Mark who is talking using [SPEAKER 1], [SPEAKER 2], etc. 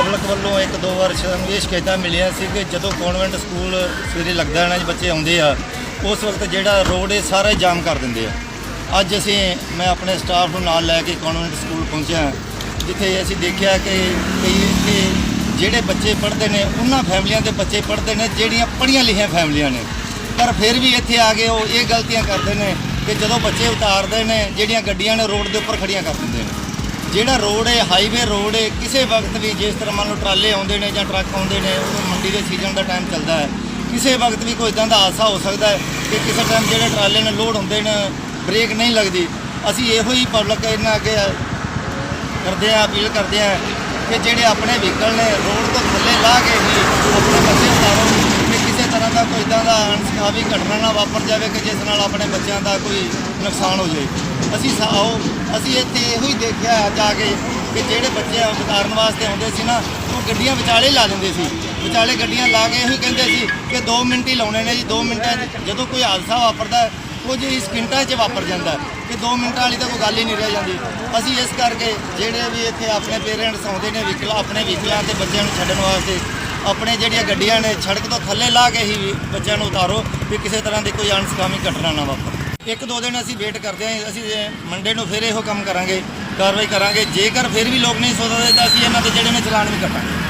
[SPEAKER 1] Public ਵੱਲੋਂ ਇੱਕ ਦੋ ਵਾਰ ਸਾਨੂੰ ਇਹ ਸ਼ਿਕਾਇਤਾਂ ਮਿਲੀਆਂ ਸੀ ਕਿ ਜਦੋਂ ਕਨਵੈਂਟ ਸਕੂਲ ਸਵੇਰੇ ਲੱਗਦਾ ਹੈ ਨਾ ਬੱਚੇ ਆਉਂਦੇ ਆ, ਉਸ ਵਕਤ ਜਿਹੜਾ ਰੋਡ ਇਹ ਸਾਰੇ ਜਾਮ ਕਰ ਦਿੰਦੇ ਆ। ਅੱਜ ਅਸੀਂ, ਮੈਂ ਆਪਣੇ ਸਟਾਫ ਨੂੰ ਨਾਲ ਲੈ ਕੇ ਕਨਵੈਂਟ ਸਕੂਲ ਪਹੁੰਚਿਆ, ਜਿੱਥੇ ਅਸੀਂ ਦੇਖਿਆ ਕਿ ਕਈ ਇੱਥੇ ਜਿਹੜੇ ਬੱਚੇ ਪੜ੍ਹਦੇ ਨੇ, ਉਹਨਾਂ ਫੈਮਲੀਆਂ ਦੇ ਬੱਚੇ ਪੜ੍ਹਦੇ ਨੇ, ਜਿਹੜੀਆਂ ਪੜ੍ਹੀਆਂ ਲਿਖੀਆਂ ਫੈਮਲੀਆਂ ਨੇ। ਪਰ ਫਿਰ ਵੀ ਇੱਥੇ ਆ ਕੇ ਉਹ ਇਹ ਗਲਤੀਆਂ ਕਰਦੇ ਨੇ ਕਿ ਜਦੋਂ ਬੱਚੇ ਉਤਾਰਦੇ ਨੇ, ਜਿਹੜੀਆਂ ਗੱਡੀਆਂ ਨੇ ਰੋਡ ਦੇ ਉੱਪਰ ਖੜੀਆਂ ਕਰ ਦਿੰਦੇ ਨੇ। ਜਿਹੜਾ ਰੋਡ ਹੈ ਹਾਈਵੇ ਰੋਡ ਹੈ, ਕਿਸੇ ਵਕਤ ਵੀ ਜਿਸ ਤਰ੍ਹਾਂ ਮੰਨ ਲਓ ਟਰਾਲੇ ਆਉਂਦੇ ਨੇ ਜਾਂ ਟਰੱਕ ਆਉਂਦੇ ਨੇ ਉਹ ਮੰਡੀ ਦੇ ਸੀਜ਼ਨ ਦਾ ਟਾਈਮ ਚੱਲਦਾ ਹੈ। ਕਿਸੇ ਵਕਤ ਵੀ ਕੋਈ ਇਦਾਂ ਦਾ ਹਾਦਸਾ ਹੋ ਸਕਦਾ ਹੈ ਕਿ ਕਿਸੇ ਟਾਈਮ ਜਿਹੜੇ ਟਰਾਲੇ ਨੇ ਲੋਡ ਹੁੰਦੇ ਨੇ ਬ੍ਰੇਕ ਨਹੀਂ ਲੱਗਦੀ। ਅਸੀਂ ਇਹੋ ਹੀ ਪਬਲਿਕ ਇਹਨਾਂ ਅੱਗੇ ਕਰਦੇ ਆ ਅਪੀਲ ਕਰਦੇ ਆ ਕਿ ਜਿਹੜੇ ਆਪਣੇ ਵਹੀਕਲ ਨੇ, ਰੋਡ ਤੋਂ ਥੱਲੇ ਲਾ ਕੇ ਹੀ ਆਪਣੇ ਬੱਚੇ ਉਤਾਰੋ ਕਿ ਕਿਸੇ ਤਰ੍ਹਾਂ ਦਾ ਕੋਈ ਇਦਾਂ ਦਾ ਅਣਸਖਾਵੀ ਘਟਨਾ ਨਾ ਵਾਪਰ ਜਾਵੇ, ਕਿ ਜਿਸ ਨਾਲ ਆਪਣੇ ਬੱਚਿਆਂ ਦਾ ਕੋਈ ਨੁਕਸਾਨ ਹੋ ਜਾਵੇ। ਅਸੀਂ ਸਾ- ਆਓ ਅਸੀਂ ਇੱਥੇ ਇਹੋ ਹੀ ਦੇਖਿਆ ਜਾ ਕੇ ਕਿ ਜਿਹੜੇ ਬੱਚੇ ਉਤਾਰਨ ਵਾਸਤੇ ਆਉਂਦੇ ਸੀ ਨਾ ਉਹ ਗੱਡੀਆਂ ਵਿਚਾਲੇ ਲਾ ਦਿੰਦੇ ਸੀ। ਵਿਚਾਲੇ ਗੱਡੀਆਂ ਲਾ ਕੇ ਇਹੋ ਹੀ ਕਹਿੰਦੇ ਸੀ ਕਿ 2 ਮਿੰਟ ਹੀ ਲਾਉਣੇ ਨੇ ਜੀ 2 ਮਿੰਟਾਂ 'ਚ ਜਦੋਂ ਕੋਈ ਹਾਦਸਾ ਵਾਪਰਦਾ ਹੈ, ਕੁਝ ਹੀ ਸਕਿੰਟਾਂ 'ਚ ਵਾਪਰ ਜਾਂਦਾ ਕਿ 2 ਮਿੰਟਾਂ ਵਾਲੀ ਤਾਂ ਕੋਈ ਗੱਲ ਹੀ ਨਹੀਂ ਰਹਿ ਜਾਂਦੀ। ਅਸੀਂ ਇਸ ਕਰਕੇ ਜਿਹੜੇ ਵੀ ਇੱਥੇ ਆਪਣੇ ਪੇਰੈਂਟਸ ਆਉਂਦੇ ਨੇ ਵਹੀਕਲ ਆਪਣੇ ਵਹੀਕਲਾਂ ਤੇ ਬੱਚਿਆਂ ਨੂੰ ਛੱਡਣ ਵਾਸਤੇ ਆਪਣੇ ਜਿਹੜੀਆਂ ਗੱਡੀਆਂ ਨੇ ਸੜਕ ਤੋਂ ਥੱਲੇ ਲਾ ਕੇ ਹੀ ਬੱਚਿਆਂ ਨੂੰ ਉਤਾਰੋ ਵੀ ਕਿਸੇ ਤਰ੍ਹਾਂ ਦੀ ਕੋਈ ਅਣਸਕਾਮੀ ਘਟਨਾ ਨਾ ਵਾਪਰੇ। ਇੱਕ ਦੋ ਦਿਨ ਅਸੀਂ ਵੇਟ ਕਰਦੇ ਹਾਂ, ਅਸੀਂ ਮੰਡੇ ਨੂੰ ਫਿਰ ਇਹੋ ਕੰਮ ਕਰਾਂਗੇ, ਕਾਰਵਾਈ ਕਰਾਂਗੇ, ਜੇਕਰ ਫਿਰ ਵੀ ਲੋਕ ਨਹੀਂ ਸੁਧਰਦੇ ਤਾਂ ਅਸੀਂ ਇਹਨਾਂ ਦੇ ਜਿਹੜੇ ਨੇ ਚਲਾਨ ਵੀ ਕੱਟਾਂਗੇ।